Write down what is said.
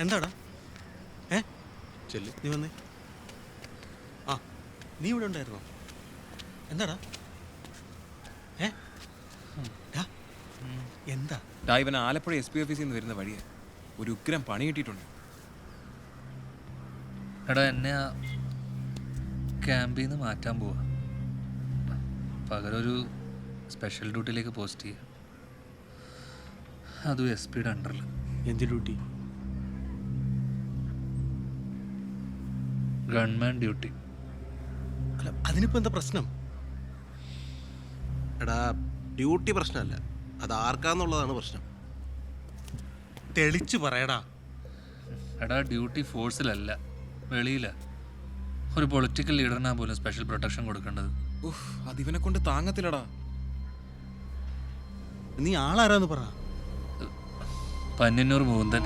എന്താടാ? ഏ? ചെല്ലു. നീ വന്നേ. ആ നീ ഇവിടെ ഉണ്ടായിരുന്നോ? എന്താടാ? ഏ? ഡാ, എന്താ? ഡാ ഇവൻ ആലപ്പുഴ എസ് പി ഓഫീസിൽ നിന്ന് വരുന്ന വഴിയെ ഒരു ഉഗ്രം പണി കിട്ടിയിട്ടുണ്ട്. എടാ എന്നെ ആ ക്യാമ്പിൽ നിന്ന് മാറ്റാൻ പോവാ. പകരം ഒരു സ്പെഷ്യൽ ഡ്യൂട്ടിയിലേക്ക് പോസ്റ്റ് ചെയ്യുക അതും എസ് പിയുടെ അണ്ടറിൽ എന്ത് ഡ്യൂട്ടി ഗവൺമെന്റ് ഡ്യൂട്ടി. അല്ല അതിനിപ്പോ എന്താ പ്രശ്നം? എടാ ഡ്യൂട്ടി പ്രശ്നമല്ല. അത് ആർക്കാന്നുള്ളതാണ് പ്രശ്നം. തെളിച്ചു പറയടാ. എടാ ഡ്യൂട്ടി ഫോഴ്സിലല്ല വെളിയില. ഒരു പൊളിറ്റിക്കൽ ലീഡറിനാ പോലും സ്പെഷ്യൽ പ്രൊട്ടക്ഷൻ കൊടുക്കേണ്ടത്. ഉഫ് അതിവനെ കൊണ്ട് താങ്ങത്തില്ലടാ. നീ ആളാരാന്ന് പറ. പന്യന്നൂർ മുകുന്ദൻ